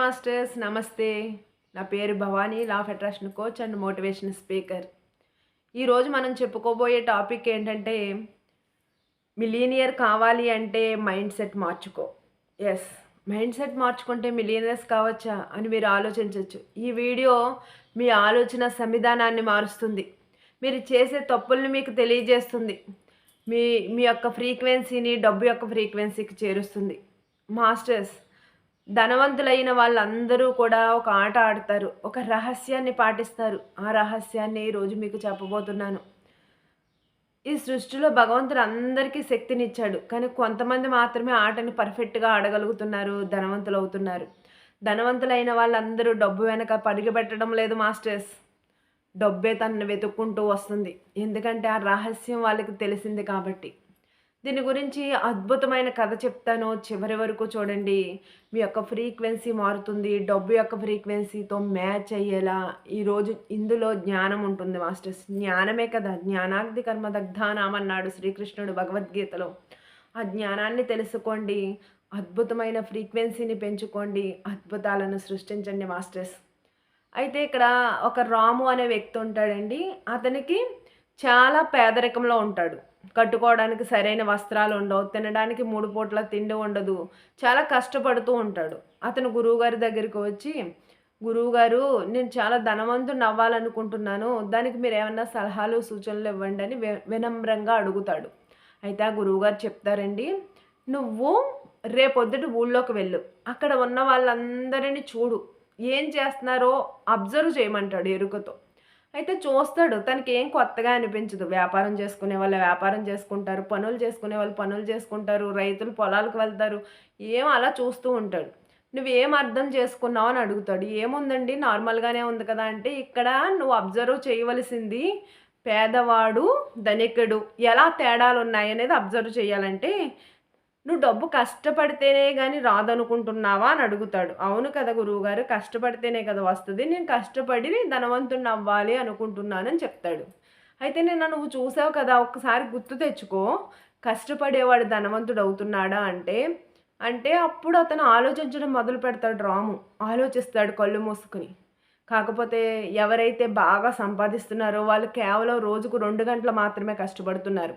Masters నమస్తే. నా పేరు Bhavani law of attraction coach and motivation speaker ఈరోజు మనం చెప్పుకోబోయే టాపిక్ ఏంటంటే మిలీనియర్ కావాలి అంటే మైండ్ సెట్ మార్చుకో. ఎస్ మైండ్ సెట్ మార్చుకుంటే మిలీనియర్స్ కావచ్చా అని మీరు ఆలోచించవచ్చు ఈ వీడియో మీ ఆలోచన సంవిధానాన్ని మారుస్తుంది. మీరు చేసే తప్పుల్ని మీకు తెలియజేస్తుంది. మీ మీ యొక్క ఫ్రీక్వెన్సీని డబ్బు యొక్క ఫ్రీక్వెన్సీకి చేరుస్తుంది. మాస్టర్స్ ధనవంతులైన వాళ్ళందరూ కూడా ఒక ఆట ఆడతారు ఒక రహస్యాన్ని పాటిస్తారు. ఆ రహస్యాన్ని ఈరోజు మీకు చెప్పబోతున్నాను. ఈ సృష్టిలో భగవంతుడు అందరికీ శక్తినిచ్చాడు కానీ కొంతమంది మాత్రమే ఆటని పర్ఫెక్ట్గా ఆడగలుగుతున్నారు ధనవంతులు అవుతున్నారు ధనవంతులైన వాళ్ళందరూ డబ్బు వెనక పడిగబెట్టడం లేదు మాస్టర్స్. డబ్బే తనను వెతుక్కుంటూ వస్తుంది. ఎందుకంటే ఆ రహస్యం వాళ్ళకి తెలిసింది కాబట్టి. దీని గురించి అద్భుతమైన కథ చెప్తాను. చివరి వరకు చూడండి. మీ యొక్క ఫ్రీక్వెన్సీ మారుతుంది. డబ్బు యొక్క ఫ్రీక్వెన్సీతో మ్యాచ్ అయ్యేలా ఈరోజు ఇందులో జ్ఞానం ఉంటుంది మాస్టర్స్. జ్ఞానమే కదా. జ్ఞానాగ్ది కర్మ దగ్ధానామన్నాడు శ్రీకృష్ణుడు భగవద్గీతలో. ఆ జ్ఞానాన్ని తెలుసుకోండి. అద్భుతమైన ఫ్రీక్వెన్సీని పెంచుకోండి. అద్భుతాలను సృష్టించండి మాస్టర్స్. అయితే ఇక్కడ ఒక రాము అనే వ్యక్తి ఉంటాడండి. అతనికి చాలా పేదరికంలో ఉంటాడు. కట్టుకోవడానికి సరైన వస్త్రాలు ఉండవు తినడానికి మూడు పూట్ల తిండి ఉండదు చాలా కష్టపడుతూ ఉంటాడు. అతను గురువుగారి దగ్గరికి వచ్చి గురువుగారు నేను చాలా ధనవంతుని అవ్వాలనుకుంటున్నాను దానికి మీరు ఏమన్నా సలహాలు సూచనలు ఇవ్వండి అని వినమ్రంగా అడుగుతాడు. అయితే ఆ గురువుగారు చెప్తారండి నువ్వు రేపొద్దుట ఊళ్ళోకి వెళ్ళు. అక్కడ ఉన్న వాళ్ళందరినీ చూడు. ఏం చేస్తున్నారో అబ్జర్వ్ చేయమంటాడు ఎరుకతో. అయితే చూస్తాడు. తనకి ఏం కొత్తగా అనిపించదు. వ్యాపారం చేసుకునే వాళ్ళు వ్యాపారం చేసుకుంటారు. పనులు చేసుకునే వాళ్ళు పనులు చేసుకుంటారు. రైతులు పొలాలకు వెళ్తారు. ఏం అలా చూస్తూ ఉంటాడు. నువ్వు ఏం అర్థం చేసుకున్నావు అని అడుగుతాడు. ఏముందండి? నార్మల్గానే ఉంది కదా అంటే ఇక్కడ నువ్వు అబ్జర్వ్ చేయవలసింది పేదవాడు ధనికుడు ఎలా తేడాలు ఉన్నాయి అనేది అబ్జర్వ్ చేయాలంటే నువ్వు డబ్బు కష్టపడితేనే కానీ రాదనుకుంటున్నావా? అని అడుగుతాడు. అవును కదా గురువుగారు కష్టపడితేనే కదా వస్తుంది. నేను కష్టపడి ధనవంతుని అవ్వాలి అనుకుంటున్నానని చెప్తాడు. అయితే నేను నువ్వు చూసావు కదా ఒక్కసారి గుర్తు తెచ్చుకో. కష్టపడేవాడు ధనవంతుడు అవుతున్నాడా? అంటే అంటే అప్పుడు అతను ఆలోచించడం మొదలు పెడతాడు రాము. ఆలోచిస్తాడు కళ్ళు మూసుకుని. కాకపోతే ఎవరైతే బాగా సంపాదిస్తున్నారో వాళ్ళు కేవలం రోజుకు రెండు గంటలు మాత్రమే కష్టపడుతున్నారు.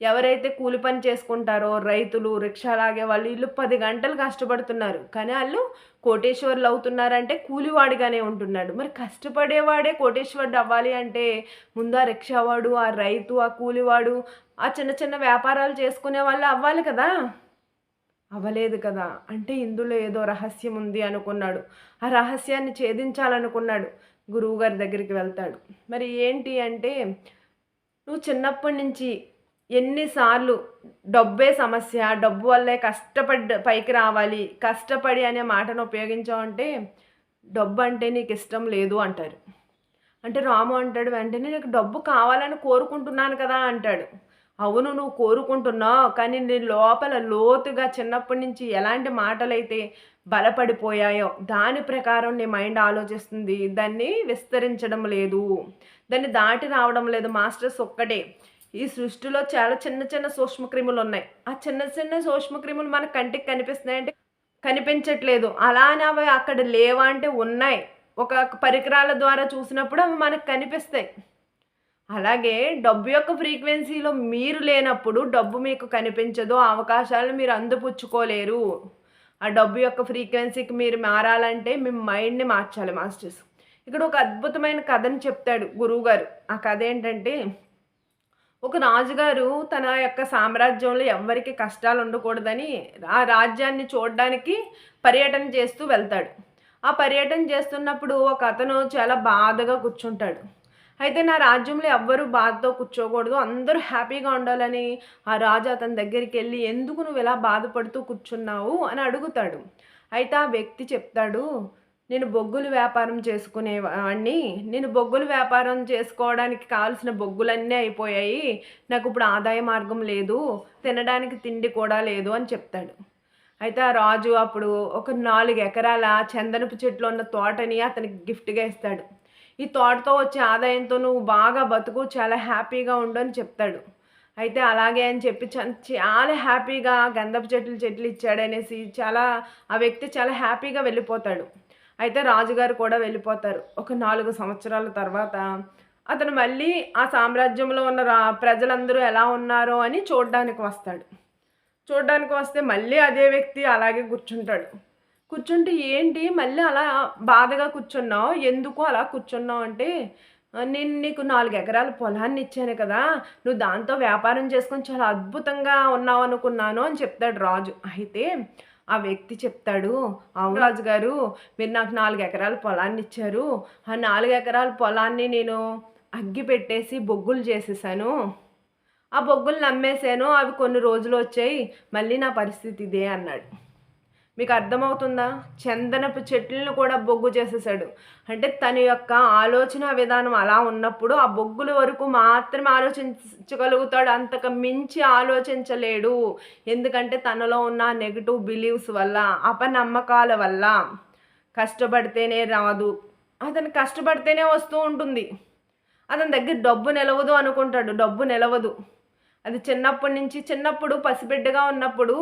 ఎవరైతే కూలి పని చేసుకుంటారో రైతులు రిక్షా లాగే వాళ్ళు వీళ్ళు పది గంటలు కష్టపడుతున్నారు. కానీ వాళ్ళు కోటేశ్వర్లు అవుతున్నారంటే కూలివాడిగానే ఉంటున్నాడు. మరి కష్టపడేవాడే కోటేశ్వరుడు అవ్వాలి అంటే ముందు ఆ రిక్షావాడు ఆ రైతు ఆ కూలివాడు ఆ చిన్న చిన్న వ్యాపారాలు చేసుకునే వాళ్ళు అవ్వాలి కదా? అవ్వలేదు కదా. అంటే ఇందులో ఏదో రహస్యం ఉంది అనుకున్నాడు. ఆ రహస్యాన్ని ఛేదించాలనుకున్నాడు. గురువుగారి దగ్గరికి వెళ్తాడు. మరి ఏంటి అంటే నువ్వు చిన్నప్పటి నుంచి ఎన్నిసార్లు డబ్బే సమస్య డబ్బు వల్లే కష్టపడి పైకి రావాలి కష్టపడి అనే మాటను ఉపయోగించామంటే డబ్బు అంటే నీకు ఇష్టం లేదు అంటారు. అంటే రాము అంటాడు వెంటనే నీకు డబ్బు కావాలని కోరుకుంటున్నాను కదా అంటాడు. అవును నువ్వు కోరుకుంటున్నావు కానీ నీ లోపల లోతుగా చిన్నప్పటి నుంచి ఎలాంటి మాటలైతే బలపడిపోయాయో దాని ప్రకారం నీ మైండ్ ఆలోచిస్తుంది. దాన్ని విస్తరించడం లేదు. దాన్ని దాటి రావడం లేదు. మాస్టర్స్ ఒక్కటే. ఈ సృష్టిలో చాలా చిన్న చిన్న సూక్ష్మక్రిములు ఉన్నాయి. ఆ చిన్న చిన్న సూక్ష్మక్రిములు మన కంటికి కనిపిస్తున్నాయి అంటే కనిపించట్లేదు. అలానే అవి అక్కడ లేవా అంటే ఉన్నాయి. ఒక పరికరాల ద్వారా చూసినప్పుడు అవి మనకు కనిపిస్తాయి. అలాగే డబ్బు యొక్క ఫ్రీక్వెన్సీలో మీరు లేనప్పుడు డబ్బు మీకు కనిపించదు అవకాశాలు మీరు అందుపుచ్చుకోలేరు. ఆ డబ్బు యొక్క ఫ్రీక్వెన్సీకి మీరు మారాలంటే మీ మైండ్ని మార్చాలి మాస్టర్స్. ఇక్కడ ఒక అద్భుతమైన కథను చెప్తాడు గురువుగారు. ఆ కథ ఏంటంటే ఒక రాజుగారు తన యొక్క సామ్రాజ్యంలో ఎవరికి కష్టాలు ఉండకూడదని ఆ రాజ్యాన్ని చూడడానికి పర్యటన చేస్తూ వెళ్తాడు. ఆ పర్యటన చేస్తున్నప్పుడు ఒక అతను చాలా బాధగా కూర్చుంటాడు. అయితే నా రాజ్యంలో ఎవ్వరూ బాధతో కూర్చోకూడదు. అందరూ హ్యాపీగా ఉండాలని ఆ రాజు అతని దగ్గరికి వెళ్ళి ఎందుకు నువ్వు ఇలా బాధపడుతూ కూర్చున్నావు? అని అడుగుతాడు. అయితే ఆ వ్యక్తి చెప్తాడు నేను బొగ్గులు వ్యాపారం చేసుకునేవాడిని నేను బొగ్గులు వ్యాపారం చేసుకోవడానికి కావాల్సిన బొగ్గులన్నీ అయిపోయాయి. నాకు ఇప్పుడు ఆదాయ మార్గం లేదు. తినడానికి తిండి కూడా లేదు అని చెప్తాడు. అయితే ఆ రాజు అప్పుడు ఒక నాలుగు ఎకరాల చందనపు చెట్లు ఉన్న తోటని అతనికి గిఫ్ట్గా ఇస్తాడు. ఈ తోటతో వచ్చే ఆదాయంతో నువ్వు బాగా బతుకు చాలా హ్యాపీగా ఉండు అని చెప్తాడు. అయితే అలాగే అని చెప్పి చ- చాలా హ్యాపీగా గంధపు చెట్లు చెట్లు ఇచ్చాడనేసి చాలా ఆ వ్యక్తి చాలా హ్యాపీగా వెళ్ళిపోతాడు. అయితే రాజుగారు కూడా వెళ్ళిపోతారు. ఒక నాలుగు సంవత్సరాల తర్వాత అతను మళ్ళీ ఆ సామ్రాజ్యంలో ఉన్న రా ప్రజలందరూ ఎలా ఉన్నారో అని చూడడానికి వస్తాడు. చూడడానికి వస్తే మళ్ళీ అదే వ్యక్తి అలాగే కూర్చుంటాడు. కూర్చుంటే ఏంటి? మళ్ళీ అలా బాధగా కూర్చున్నావు? ఎందుకు అలా కూర్చున్నావు అంటే నేను నీకు నాలుగు ఎకరాల పొలాన్ని ఇచ్చాను కదా నువ్వు దాంతో వ్యాపారం చేసుకొని చాలా అద్భుతంగా ఉన్నావు అనుకున్నాను అని చెప్తాడు రాజు. అయితే ఆ వ్యక్తి చెప్తాడు అవును గారు మీరు నాకు నాలుగు ఎకరాల పొలాన్ని ఇచ్చారు. ఆ నాలుగు ఎకరాల పొలాన్ని నేను అగ్గి పెట్టేసి బొగ్గులు చేసేసాను. ఆ బొగ్గులు నమ్మేశాను. అవి కొన్ని రోజులు వచ్చాయి. మళ్ళీ నా పరిస్థితి ఇదే అన్నాడు. మీకు అర్థమవుతుందా? చందనపు చెట్లను కూడా బొగ్గు చేసేసాడు. అంటే తన యొక్క ఆలోచన విధానం అలా ఉన్నప్పుడు ఆ బొగ్గుల వరకు మాత్రమే ఆలోచించగలుగుతాడు. అంతకు మించి ఆలోచించలేడు. ఎందుకంటే తనలో ఉన్న నెగిటివ్ బిలీవ్స్ వల్ల అపనమ్మకాల వల్ల కష్టపడితేనే రాదు. అతను కష్టపడితేనే వస్తూ ఉంటుంది. అతని దగ్గర డబ్బు నిలవదు అనుకుంటాడు. డబ్బు నిలవదు. అది చిన్నప్పటి నుంచి చిన్నప్పుడు పసిబిడ్డగా ఉన్నప్పుడు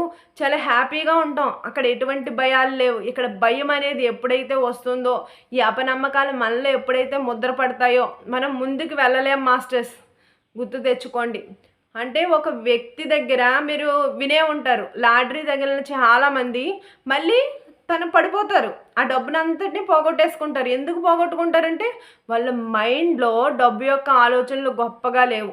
చాలా హ్యాపీగా ఉంటాం. అక్కడ ఎటువంటి భయాలు లేవు. ఇక్కడ భయం అనేది ఎప్పుడైతే వస్తుందో ఈ అపనమ్మకాలు మనలో ఎప్పుడైతే ముద్ర పడతాయో మనం ముందుకు వెళ్ళలేం మాస్టర్స్. గుర్తు తెచ్చుకోండి. అంటే ఒక వ్యక్తి దగ్గర మీరు వినే ఉంటారు. లాటరీ తగిలిన చాలామంది మళ్ళీ తను పడిపోతారు. ఆ డబ్బునంతటిని పోగొట్టేసుకుంటారు. ఎందుకు పోగొట్టుకుంటారంటే వాళ్ళ మైండ్లో డబ్బు యొక్క ఆలోచనలు గొప్పగా లేవు.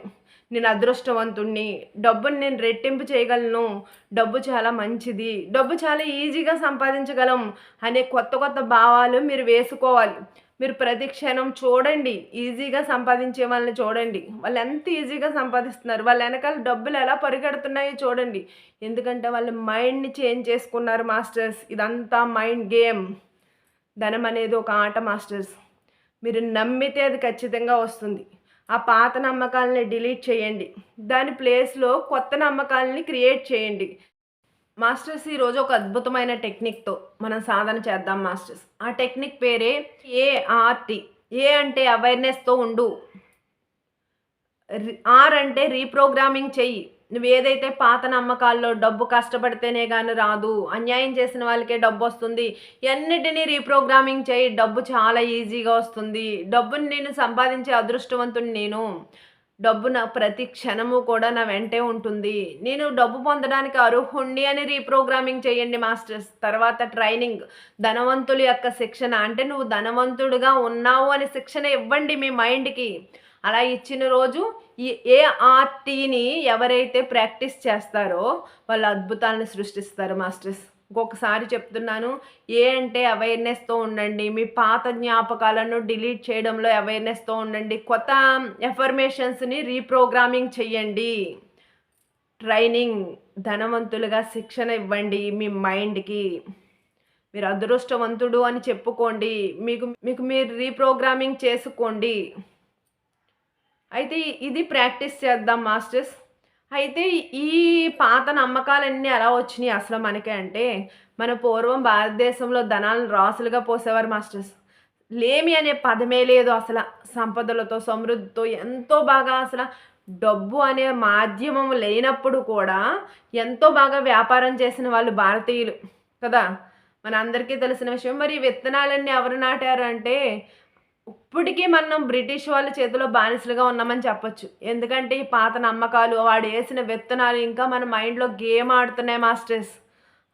నేను అదృష్టవంతుణ్ణి. డబ్బుని నేను రెట్టింపు చేయగలను. డబ్బు చాలా మంచిది. డబ్బు చాలా ఈజీగా సంపాదించగలం అనే కొత్త కొత్త భావాలు మీరు వేసుకోవాలి. మీరు ప్రతి క్షణం చూడండి. ఈజీగా సంపాదించే వాళ్ళని చూడండి. వాళ్ళు ఎంత ఈజీగా సంపాదిస్తున్నారు. వాళ్ళ వెనకాల డబ్బులు ఎలా పరిగెడుతున్నాయో చూడండి. ఎందుకంటే వాళ్ళ మైండ్ని చేంజ్ చేసుకున్నారు మాస్టర్స్. ఇదంతా మైండ్ గేమ్. ధనం అనేది ఒక ఆట మాస్టర్స్. మీరు నమ్మితే అది ఖచ్చితంగా వస్తుంది. ఆ పాత నమ్మకాలని డిలీట్ చేయండి. దాని ప్లేస్లో కొత్త నమ్మకాలని క్రియేట్ చేయండి. మాస్టర్స్ ఈరోజు ఒక అద్భుతమైన టెక్నిక్తో మనం సాధన చేద్దాం మాస్టర్స్ ఆ టెక్నిక్ పేరే ఏఆర్టి ఏ అంటే అవేర్నెస్తో ఉండు. రి- ఆర్ అంటే రీప్రోగ్రామింగ్ చెయ్యి. నువ్వు ఏదైతే పాత నమ్మకాల్లో డబ్బు కష్టపడితేనే కానీ రాదు అన్యాయం చేసిన వాళ్ళకే డబ్బు వస్తుంది ఎన్నిటినీ రీప్రోగ్రామింగ్ చేయి డబ్బు చాలా ఈజీగా వస్తుంది. డబ్బుని నేను సంపాదించే అదృష్టవంతుని నేను. డబ్బు నా ప్రతి క్షణము కూడా నా వెంటే ఉంటుంది. నేను డబ్బు పొందడానికి అర్హుణ్ణి అని రీప్రోగ్రామింగ్ చేయండి మాస్టర్స్. తర్వాత ట్రైనింగ్. ధనవంతుల యొక్క శిక్షణ. అంటే నువ్వు ధనవంతుడుగా ఉన్నావు అని శిక్షణ ఇవ్వండి మీ మైండ్కి. అలా ఇచ్చిన రోజు ఈ ఏఆర్టీని ఎవరైతే ప్రాక్టీస్ చేస్తారో వాళ్ళు అద్భుతాలను సృష్టిస్తారు మాస్టర్స్. ఇంకొకసారి చెప్తున్నాను ఏ అంటే అవేర్నెస్తో ఉండండి మీ పాత జ్ఞాపకాలను డిలీట్ చేయడంలో అవేర్నెస్తో ఉండండి కొత్త ఎఫర్మేషన్స్ని రీప్రోగ్రామింగ్ చెయ్యండి. ట్రైనింగ్ ధనవంతులుగా శిక్షణ ఇవ్వండి మీ మైండ్కి. మీరు అదృష్టవంతుడు అని చెప్పుకోండి మీకు మీకు మీరు రీప్రోగ్రామింగ్ చేసుకోండి. అయితే ఇది ప్రాక్టీస్ చేద్దాం మాస్టర్స్. అయితే ఈ పాత నమ్మకాలన్నీ ఎలా వచ్చినాయి అసలు మనకి అంటే మన పూర్వం భారతదేశంలో ధనాలను రాసులుగా పోసేవారు మాస్టర్స్. లేమి అనే పదమే లేదు అసలు సంపదలతో సమృద్ధితో ఎంతో బాగా అసలు డబ్బు అనే మాధ్యమం లేనప్పుడు కూడా ఎంతో బాగా వ్యాపారం చేసిన వాళ్ళు భారతీయులు కదా? మన అందరికీ తెలిసిన విషయం. మరి విత్తనాలన్నీ ఎవరు నాటారు అంటే ఇప్పటికీ మనం బ్రిటిష్ వాళ్ళ చేతిలో బానిసలుగా ఉన్నామని చెప్పొచ్చు. ఎందుకంటే ఈ పాత నమ్మకాలు వాడు వేసిన విత్తనాలు ఇంకా మన మైండ్లో గేమ్ ఆడుతున్నాయి మాస్టర్స్.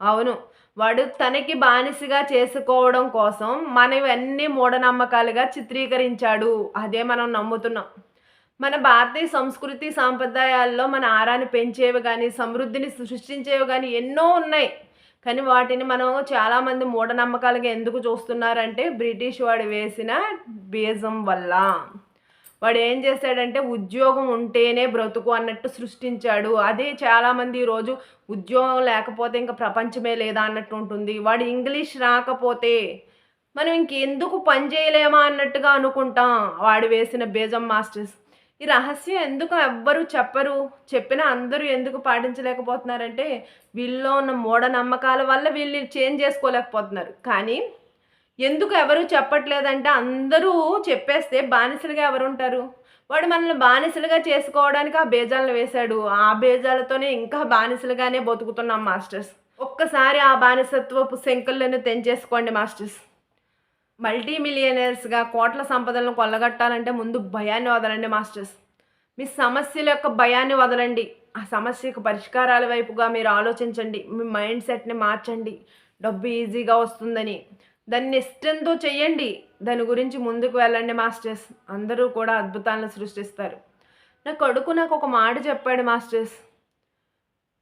అవును. వాడు తనకి బానిసగా చేసుకోవడం కోసం మనవన్నీ మూఢనమ్మకాలుగా చిత్రీకరించాడు. అదే మనం నమ్ముతున్నాం. మన భారతీయ సంస్కృతి సాంప్రదాయాల్లో మన ఆరాన్ని పెంచేవి కానీ సమృద్ధిని సృష్టించేవి కానీ ఎన్నో ఉన్నాయి. కానీ వాటిని మనం చాలామంది మూఢనమ్మకాలుగా ఎందుకు చూస్తున్నారంటే బ్రిటిష్ వాడు వేసిన బీజం వల్ల. వాడు ఏం చేశాడంటే ఉద్యోగం ఉంటేనే బ్రతుకు అన్నట్టు సృష్టించాడు. అదే చాలామంది ఈరోజు ఉద్యోగం లేకపోతే ఇంకా ప్రపంచమే లేదా అన్నట్టు ఉంటుంది. వాడు ఇంగ్లీష్ రాకపోతే మనం ఇంకెందుకు పని చేయలేమా అన్నట్టుగా అనుకుంటాం. వాడు వేసిన బీజం మాస్టర్స్ ఈ రహస్యం ఎందుకు ఎవ్వరు చెప్పరు? చెప్పినా అందరూ ఎందుకు పాటించలేకపోతున్నారంటే వీళ్ళలో ఉన్న మూఢనమ్మకాల వల్ల వీళ్ళు చేంజ్ చేసుకోలేకపోతున్నారు. కానీ ఎందుకు ఎవరు చెప్పట్లేదంటే అందరూ చెప్పేస్తే బానిసలుగా ఎవరుంటారు? వాడు మనల్ని బానిసలుగా చేసుకోవడానికి ఆ బేజాలను వేశాడు. ఆ బేజాలతోనే ఇంకా బానిసలుగానే బతుకుతున్నాం మాస్టర్స్. ఒక్కసారి ఆ బానిసత్వపు శంకులను తెంచేసుకోండి మాస్టర్స్. మల్టీ మిలియనర్స్గా కోట్ల సంపదలను కొల్లగట్టాలంటే ముందు భయాన్ని వదలండి మాస్టర్స్. మీ సమస్యల యొక్క భయాన్ని వదలండి. ఆ సమస్యకు పరిష్కారాల వైపుగా మీరు ఆలోచించండి. మీ మైండ్ సెట్ని మార్చండి. డబ్బు ఈజీగా వస్తుందని. దాన్ని ఇష్టంతో చెయ్యండి. దాని గురించి ముందుకు వెళ్ళండి మాస్టర్స్. అందరూ కూడా అద్భుతాలను సృష్టిస్తారు. నా కొడుకు నాకు ఒక మాట చెప్పాడు మాస్టర్స్.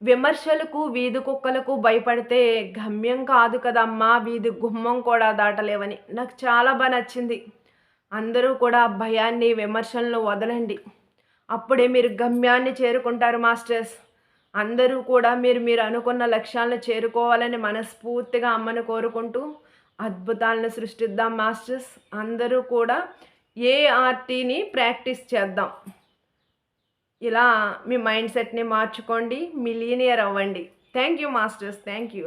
విమర్శలకు వీధి కుక్కలకు భయపడితే గమ్యం కాదు కదమ్మా వీధి గుమ్మం కూడా దాటలేవని. నాకు చాలా బాగా నచ్చింది. అందరూ కూడా భయాన్ని విమర్శలను వదలండి. అప్పుడే మీరు గమ్యాన్ని చేరుకుంటారు మాస్టర్స్. అందరూ కూడా మీరు మీరు అనుకున్న లక్ష్యాలను చేరుకోవాలని మనస్ఫూర్తిగా అమ్మను కోరుకుంటూ అద్భుతాలను సృష్టిద్దాం మాస్టర్స్. అందరూ కూడా ఏఆర్టీని ప్రాక్టీస్ చేద్దాం. ఇలా మీ మైండ్ సెట్ని మార్చుకోండి మిలీనియర్ అవ్వండి. Thank you masters thank you